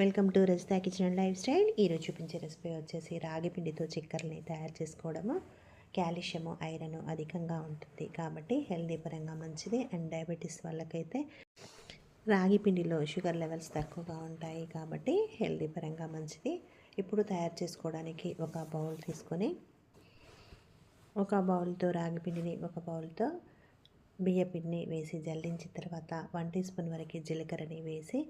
Welcome to Rajitha kitchen and lifestyle. ఈరోజు చూపించే recipe వచ్చేసి రాగి పిండితో చిక్కర్ని తయారు చేసుకోవడము. క్యాల్షియము ఐరన్ అధికంగా ఉంటుంది కాబట్టి హెల్దీ పరంగా మంచిది. అండ్ డయాబెటీస్ వాళ్ళకైతే రాగి పిండిలో షుగర్ లెవెల్స్ తక్కువగా ఉంటాయి కాబట్టి హెల్దీ పరంగా మంచిది. ఇప్పుడు తయారు చేసుకోవడానికి ఒక బౌల్ తీసుకొని ఒక బౌల్తో రాగి పిండిని ఒక బౌల్తో బియ్య పిండిని వేసి జల్లించిన తర్వాత వన్ టీ స్పూన్ వరకు జీలకర్రని వేసి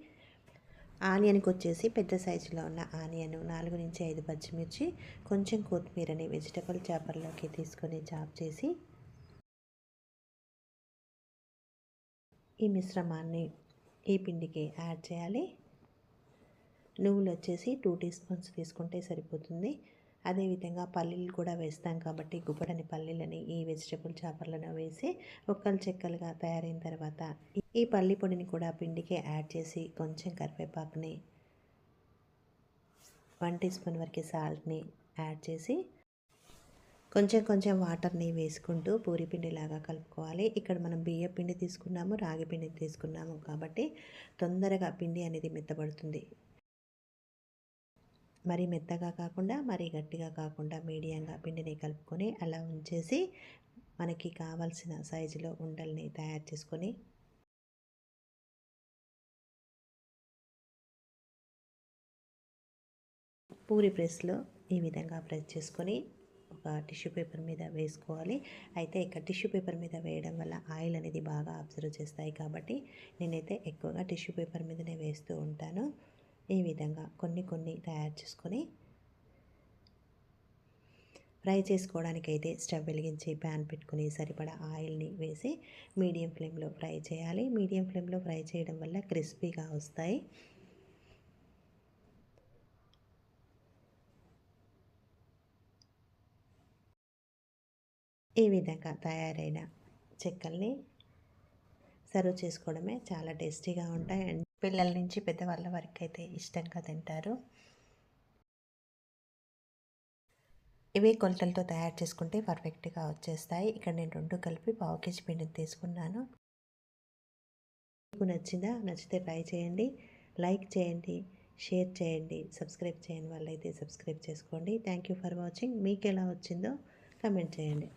ఆనియన్కి వచ్చేసి పెద్ద సైజులో ఉన్న ఆనియన్ నాలుగు నుంచి ఐదు పచ్చిమిర్చి కొంచెం కొత్తిమీరని వెజిటబుల్ చేపల్లోకి తీసుకొని చాప్ చేసి ఈ మిశ్రమాన్ని ఈ పిండికి యాడ్ చేయాలి. నువ్వులు వచ్చేసి టూ టీ స్పూన్స్ తీసుకుంటే సరిపోతుంది. అదేవిధంగా పల్లీలు కూడా వేస్తాం కాబట్టి గుబ్బడని పల్లీలని ఈ వెజిటబుల్ చాపర్లను వేసి ఒక్కలు చెక్కలుగా తయారైన తర్వాత ఈ పల్లి పొడిని కూడా పిండికి యాడ్ చేసి కొంచెం కరివేపాకుని వన్ టీ స్పూన్ వరకు సాల్ట్ని యాడ్ చేసి కొంచెం కొంచెం వాటర్ని వేసుకుంటూ పూరి పిండిలాగా కలుపుకోవాలి. ఇక్కడ మనం బియ్య పిండి తీసుకున్నాము రాగి పిండి తీసుకున్నాము కాబట్టి తొందరగా పిండి అనేది మెత్తబడుతుంది. మరి మెత్తగా కాకుండా మరీ గట్టిగా కాకుండా మీడియంగా పిండిని కలుపుకొని అలా ఉంచేసి మనకి కావాల్సిన సైజులో ఉండల్ని తయారు చేసుకొని పూరి ప్రెస్లో ఈ విధంగా ప్రెస్ చేసుకొని ఒక టిష్యూ పేపర్ మీద వేసుకోవాలి. అయితే ఇక్కడ టిష్యూ పేపర్ మీద వేయడం వల్ల ఆయిల్ అనేది బాగా అబ్జర్వ్ చేస్తాయి కాబట్టి నేనైతే ఎక్కువగా టిష్యూ పేపర్ మీదనే వేస్తూ ఉంటాను. ఈ విధంగా కొన్ని కొన్ని తయారు చేసుకొని ఫ్రై చేసుకోవడానికి అయితే స్టవ్ వెలిగించి ప్యాన్ పెట్టుకుని సరిపడా ఆయిల్ని వేసి మీడియం ఫ్లేమ్లో ఫ్రై చేయాలి. మీడియం ఫ్లేమ్లో ఫ్రై చేయడం వల్ల క్రిస్పీగా వస్తాయి. ఈ విధంగా తయారైన చెక్కల్ని సర్వ్ చేసుకోవడమే చాలా టేస్టీగా ఉంటాయి. అండ్ పిల్లల నుంచి పెద్దవాళ్ళ వరకు అయితే ఇష్టంగా తింటారు. ఇవే కొలతలతో తయారు చేసుకుంటే పర్ఫెక్ట్గా వచ్చేస్తాయి. ఇక్కడ నేను రెండు కలిపి పావు కేజీ పిండిని తీసుకున్నాను. మీకు నచ్చిందా? నచ్చితే ట్రై చేయండి. లైక్ చేయండి. షేర్ చేయండి. సబ్స్క్రైబ్ చేయని వాళ్ళైతే సబ్స్క్రైబ్ చేసుకోండి. Thank you for watching. మీకు ఎలా వచ్చిందో కమెంట్ చేయండి.